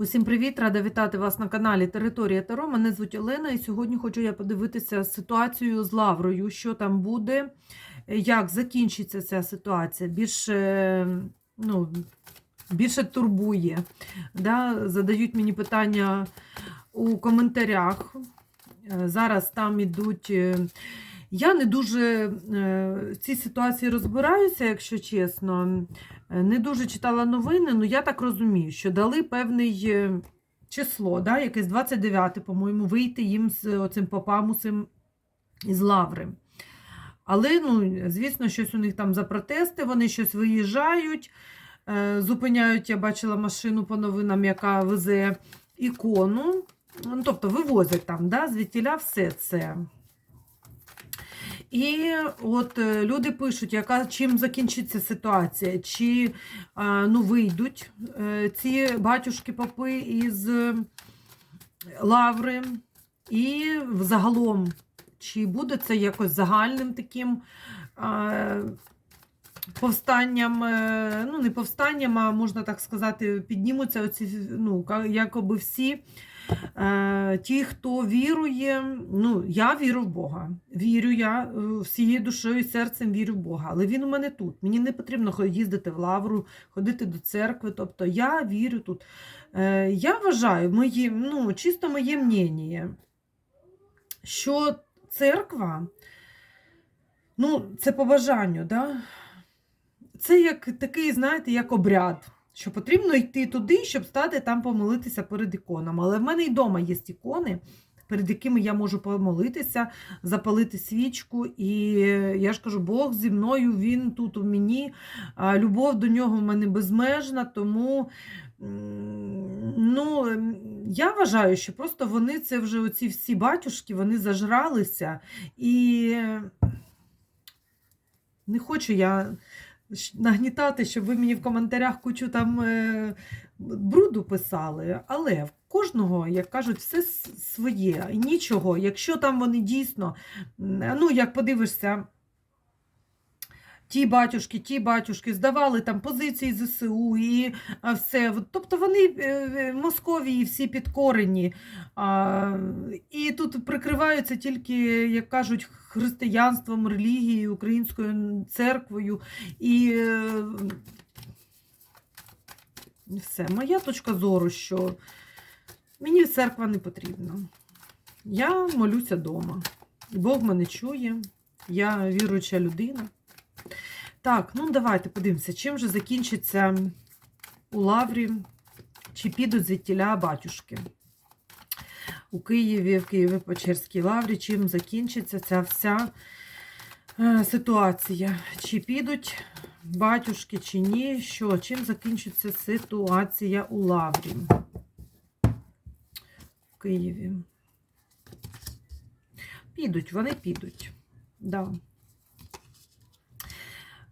Усім привіт! Рада вітати вас на каналі Територія Таро. Мене звуть Олена, і сьогодні хочу я подивитися ситуацію з Лаврою, що там буде, як закінчиться ця ситуація. Більше, ну, більше турбує. Да? Задають мені питання у коментарях. Е, Зараз там ідуть. Е, Я не дуже е, в цій ситуації розбираюся, якщо чесно. Е, Не дуже читала новини, але я так розумію, що дали певне число, да, якесь 29, по-моєму, вийти їм з оцим попамусом із лаври. Але, ну, звісно, щось у них там за протести, вони щось виїжджають, е, зупиняють, я бачила машину по новинам, яка везе ікону. Ну, тобто вивозять там, да, звідтіля все це. І от е, люди пишуть, яка, чим закінчиться ситуація, чи ну, вийдуть е, ці батюшки попи із лаври, і взагалом, чи буде це якось загальним таким повстанням, е, ну не повстанням, а можна так сказати, піднімуться оці, ну, якоби всі. Е, Ті, хто вірує, ну я вірю в Бога. Вірю я е, всією душею і серцем вірю в Бога. Але він у мене тут. Мені не потрібно їздити в лавру, ходити до церкви. Тобто я вірю тут. Е, Я вважаю, мої, ну, чисто моє мнення, що церква, ну, це по бажанню, да? це як такий, знаєте, як обряд. Що потрібно йти туди, щоб стати там помолитися перед іконами. Але в мене і вдома є ікони, перед якими я можу помолитися, запалити свічку. І я ж кажу, Бог зі мною, Він тут у мені. Любов до нього в мене безмежна. Тому ну, я вважаю, що просто вони це вже оці всі батюшки, вони зажралися. І не хочу я нагнітати, щоб ви мені в коментарях кучу там е, бруду писали. Але в кожного, як кажуть, все своє. І нічого. Якщо там вони дійсно, ну як подивишся. Ті батюшки, ті батюшки здавали там позиції ЗСУ і все. Тобто вони е, е, Московії всі підкорені. І тут прикриваються тільки, як кажуть, християнством, релігією, українською церквою. І е, все. Моя точка зору, що мені церква не потрібна. Я молюся вдома. Бог мене чує, я віруюча людина. Так, ну давайте подивимося, чим же закінчиться у Лаврі, чи підуть звідтіля батюшки. У Києві, в Києво-Печерській лаврі, чим закінчиться ця вся е, ситуація. Чи підуть батюшки, чи ні, що, чим закінчиться ситуація у лаврі в Києві. Підуть, вони підуть. Да.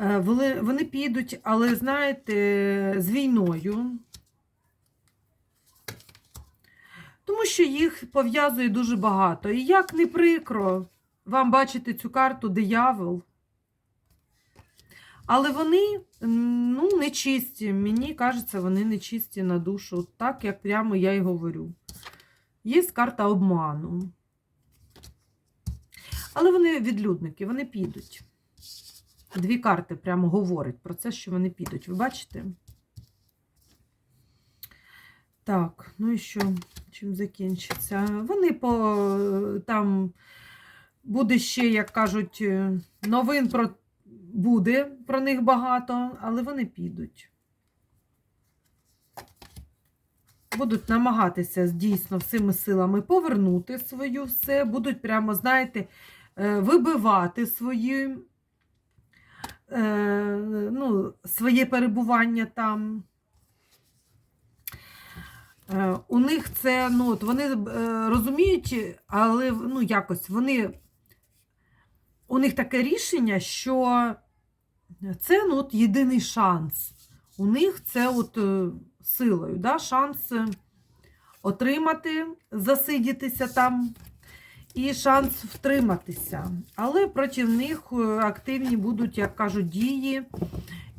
Е, Вони, підуть, але, знаєте, з війною. Тому що їх пов'язує дуже багато. І як не прикро вам бачити цю карту диявол. Але вони ну, нечисті. Мені кажеться, вони нечисті на душу. Так, як прямо я й говорю. Є карта обману. Але вони відлюдники, вони підуть. Дві карти прямо говорять про це, що вони підуть. Ви бачите? Так, ну і що? Чим закінчиться? Вони по там буде ще, як кажуть, е, новин про буде про них багато, але вони підуть. Будуть намагатися дійсно всіми силами повернути свою все, будуть прямо, знаєте, е, вибивати свої, ну, своє перебування там. Е, У них це, ну, от вони е, розуміють, але ну, якось вони, у них таке рішення, що це ну, от єдиний шанс. У них це от е, силою, да, шанс е, отримати, засидітися там і шанс втриматися. Але проти них е, активні будуть, як кажуть, дії,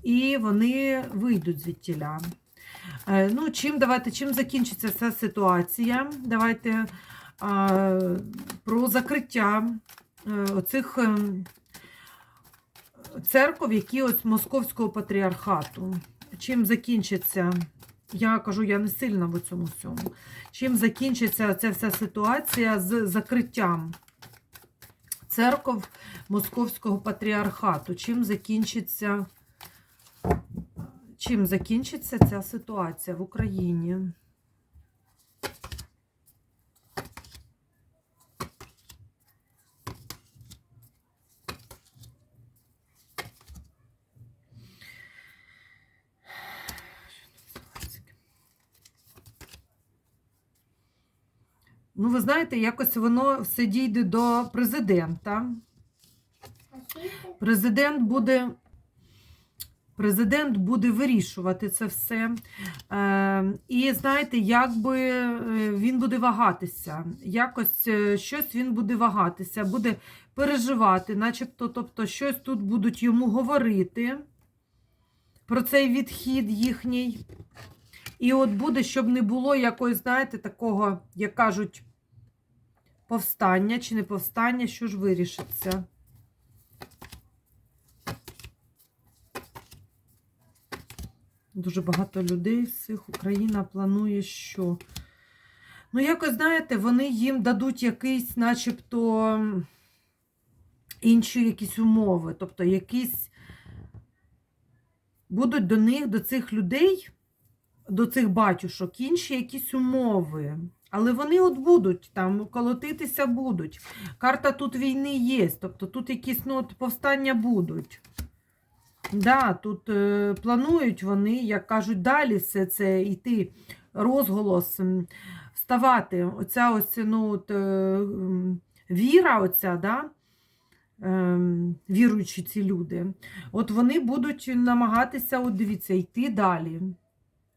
і вони вийдуть звідтіля. Е, Ну, чим давайте, чим закінчиться ця ситуація? Давайте а, про закриття е, оцих церков, які ось московського патріархату. Чим закінчиться? Я кажу, я не сильна в цьому всьому. Чим закінчиться ця вся ситуація з закриттям церков московського патріархату? Чим закінчиться, чим закінчиться ця ситуація в Україні? Знаєте, якось воно все дійде до президента. Президент буде. Президент буде вирішувати це все. Е, і знаєте, якби е, він буде вагатися. Якось е, щось він буде вагатися, буде переживати, начебто, тобто, щось тут будуть йому говорити про цей відхід їхній. І от буде, щоб не було якогось, знаєте, такого, як кажуть, повстання чи не повстання, що ж вирішиться. Дуже багато людей з цих Україна планує, що. Ну, якось, знаєте, вони їм дадуть якийсь, начебто, інші якісь умови. Тобто, якісь будуть до них, до цих людей, до цих батюшок, інші якісь умови. Але вони от будуть там колотитися будуть. Карта тут війни є. Тобто тут якісь ну, от повстання будуть. Да, тут е, планують вони, як кажуть, далі все це йти, розголос, вставати. Оця ось, ну, от, е, віра, оця, да, е, віруючі ці люди, от вони будуть намагатися, от дивіться, йти далі.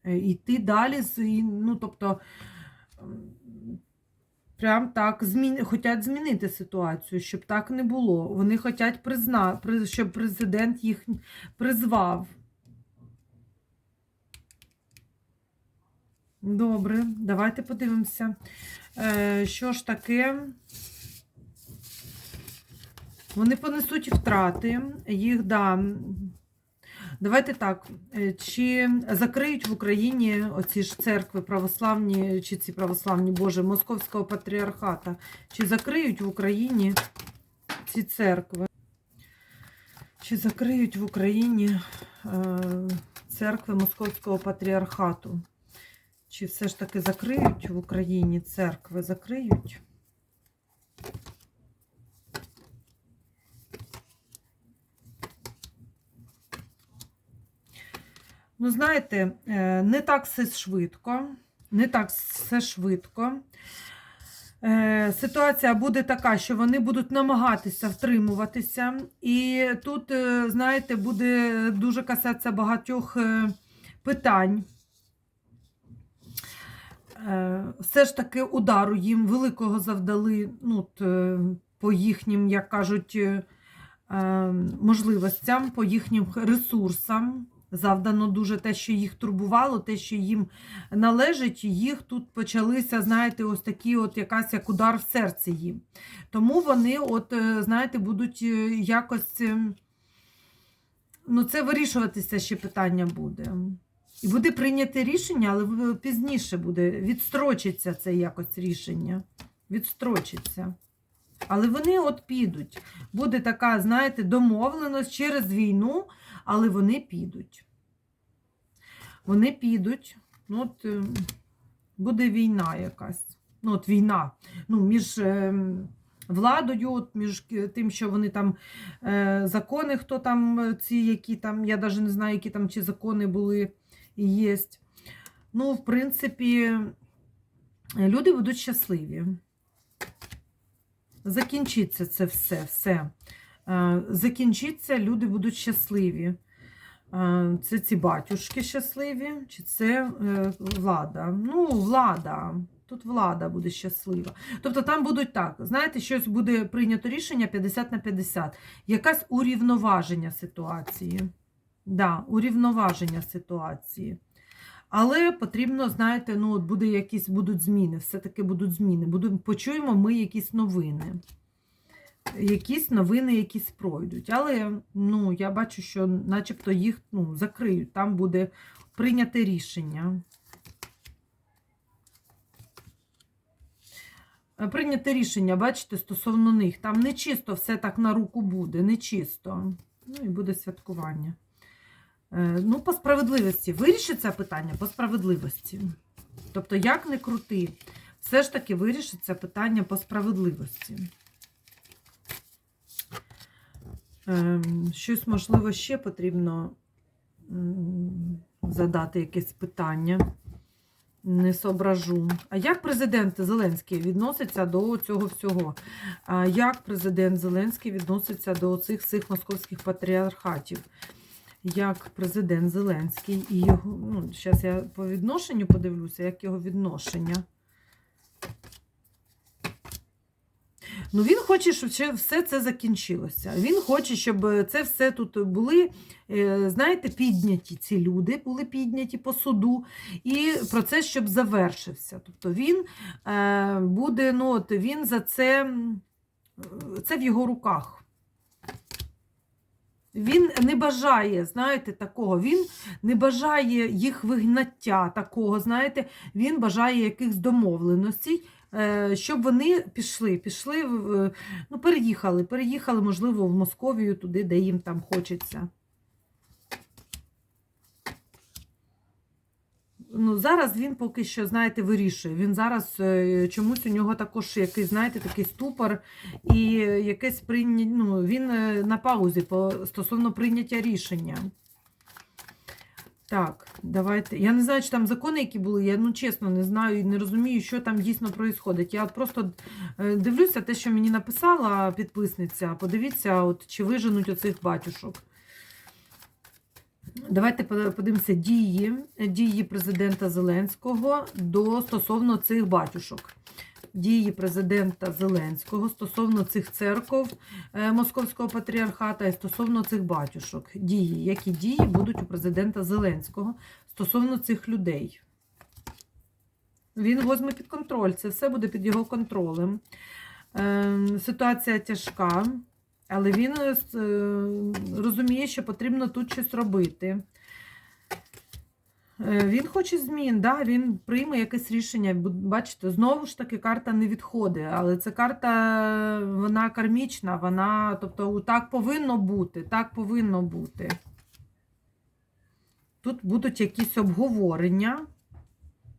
Е, Йти далі, ну, тобто, Прям так змін... хочуть змінити ситуацію, щоб так не було. Вони хочуть, призна... щоб президент їх призвав. Добре, давайте подивимося, е, що ж таке. Вони понесуть втрати, їх, да. Давайте так. е, Чи закриють в Україні оці ж церкви православні, чи ці православні Боже, Московського патріархата? Чи закриють в Україні ці церкви? Чи закриють в Україні е, церкви Московського патріархату? Чи все ж таки закриють в Україні церкви? Закриють? Ну, знаєте, е, не так все швидко. Не так все швидко. Е, Ситуація буде така, що вони будуть намагатися втримуватися. І тут, е, знаєте, буде дуже касатися багатьох питань. Все ж таки удару їм великого завдали ну, по їхнім, як кажуть, е, е, можливостям, по їхнім ресурсам. Завдано дуже те, що їх турбувало, те, що їм належить, їх тут почалися, знаєте, ось такі, от якась як удар в серці їм. Тому вони, от, е, знаєте, будуть е, якось. е, Ну, це вирішуватися ще питання буде. І буде прийняте рішення, але пізніше буде. Відстрочиться це якось рішення. Відстрочиться. Але вони от підуть. Буде така, знаєте, домовленість через війну, але вони підуть. Вони підуть. Ну, от, е, буде війна якась. Ну, от війна. Ну, між е, владою, от, між тим, що вони там е, закони, хто там, е, ці, які там, я навіть не знаю, які там чи закони були і є. Ну, в принципі, е, люди будуть щасливі. Закінчиться це все, все. Е, Закінчиться, люди будуть щасливі. Е, Це ці батюшки щасливі, чи це е, влада? Ну, влада. Тут влада буде щаслива. Тобто там будуть так, знаєте, щось буде прийнято рішення 50 на 50. Якась урівноваження ситуації. Да, урівноваження ситуації. Але потрібно, знаєте, ну, от буде якісь будуть зміни, все-таки будуть зміни. Будуть, почуємо ми якісь новини. Якісь новини, якісь пройдуть. Але ну, я бачу, що начебто їх ну, закриють. Там буде прийняте рішення. Прийняте рішення, бачите, стосовно них. Там не чисто все так на руку буде, не чисто. Ну і буде святкування. Е, Ну, по справедливості. Вирішиться питання по справедливості. Тобто, як не крути, все ж таки вирішиться питання по справедливості. Щось, можливо, ще потрібно задати якесь питання. Не соображу. А як президент Зеленський відноситься до цього всього? А як президент Зеленський відноситься до цих всіх московських патріархатів? Як президент Зеленський і його. Ну, зараз я по відношенню подивлюся, як його відношення. Ну, він хоче, щоб все це закінчилося. Він хоче, щоб це все тут були, е, знаєте, підняті ці люди, були підняті по суду, і процес, щоб завершився. Тобто він е, буде, ну, от він за це, це в його руках. Він не бажає, знаєте, такого. Він не бажає їх вигнаття такого, знаєте, він бажає якихось домовленостей, щоб вони пішли, пішли, ну, переїхали, переїхали, можливо, в Московію, туди, де їм там хочеться. Ну, зараз він поки що, знаєте, вирішує. Він зараз е, чомусь у нього також якийсь, знаєте, такий ступор і якесь прийняття. Ну, він е, на паузі по, стосовно прийняття рішення. Так, давайте. Я не знаю, чи там закони, які були. Я ну чесно не знаю і не розумію, що там дійсно відбувається. Я просто е, дивлюся те, що мені написала підписниця. Подивіться, от, чи виженуть оцих батюшок. Давайте подивимося дії, дії президента Зеленського до стосовно цих батюшок. Дії президента Зеленського стосовно цих церков е, Московського патріархата і стосовно цих батюшок. Дії, які дії будуть у президента Зеленського стосовно цих людей. Він возьме під контроль, це все буде під його контролем. Е, Ситуація тяжка. Але він е, е, розуміє, що потрібно тут щось робити. Е, Він хоче змін, да? він прийме якесь рішення. Бачите, знову ж таки, карта не відходить, але ця карта вона кармічна, вона, тобто, так повинно бути, так повинно бути. Тут будуть якісь обговорення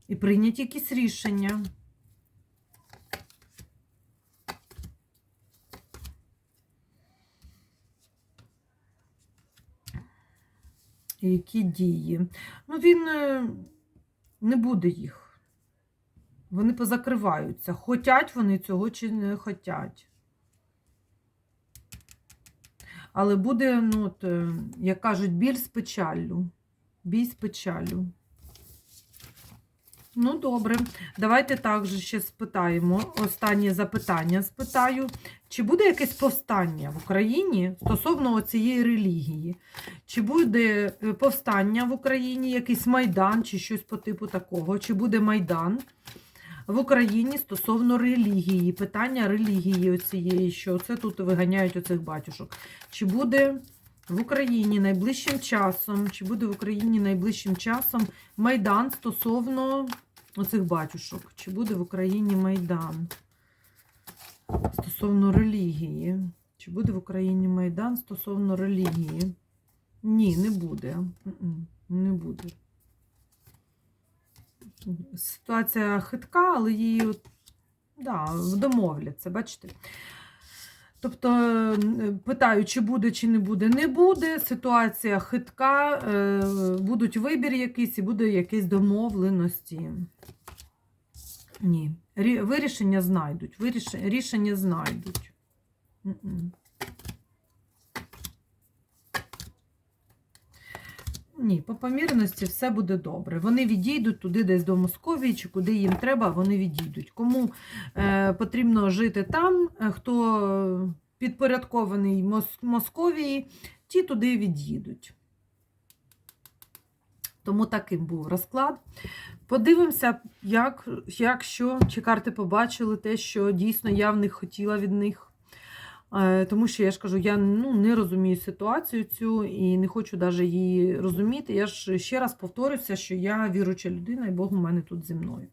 і прийняті якісь рішення. Які дії? Ну, він е, не буде їх. Вони позакриваються. Хотять вони цього чи не хотять. Але буде, ну, от, е, як кажуть, біль з печаллю. Бій з печаллю. Ну, добре. Давайте також ще спитаємо. Останнє запитання спитаю. Чи буде якесь повстання в Україні стосовно цієї релігії? Чи буде е, повстання в Україні, якийсь майдан, чи щось по типу такого? Чи буде майдан в Україні стосовно релігії? Питання релігії оцієї, що це тут виганяють оцих батюшок. Чи буде в Україні найближчим часом, чи буде в Україні найближчим часом майдан стосовно оцих батюшок? Чи буде в Україні майдан? Стосовно релігії. Чи буде в Україні майдан стосовно релігії? Ні, не буде. Не буде. Ситуація хитка, але її от, да, домовляться, бачите? Тобто, е, питаю, чи буде, чи не буде, не буде. Ситуація хитка, е, будуть вибір якийсь і буде якісь домовленості. Ні. Рі- Вирішення знайдуть. Рішення знайдуть. Ні, по помірності все буде добре. Вони відійдуть туди, десь до Московії, чи куди їм треба, вони відійдуть. Кому е, потрібно жити там, е, хто підпорядкований Мос- Московії, ті туди від'їдуть. Тому таким був розклад. Подивимося, як, як що, чи карти побачили те, що дійсно я в них хотіла від них. Е, Тому що я ж кажу, я ну, не розумію ситуацію цю і не хочу навіть її розуміти. Я ж ще раз повторюся, що я віруча людина, і Бог у мене тут зі мною.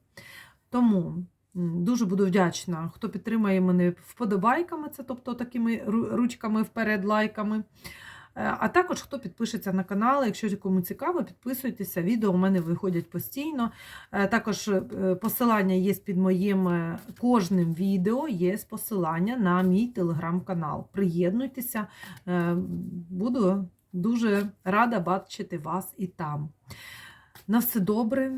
Тому дуже буду вдячна, хто підтримає мене вподобайками, це тобто такими ручками вперед, лайками. Е, А також хто підпишеться на канал, якщо кому цікаво, підписуйтеся. Відео у мене виходять постійно. Е, Також е, посилання є під моїм кожним відео, є посилання на мій телеграм-канал. Приєднуйтеся, буду дуже рада бачити вас і там. На все добре.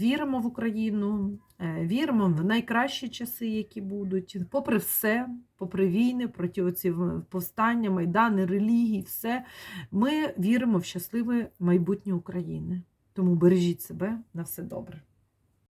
Віримо в Україну, віримо в найкращі часи, які будуть. Попри все, попри війни, проти оці повстання, майдани, релігії, все, ми віримо в щасливе майбутнє України. Тому бережіть себе на все добре.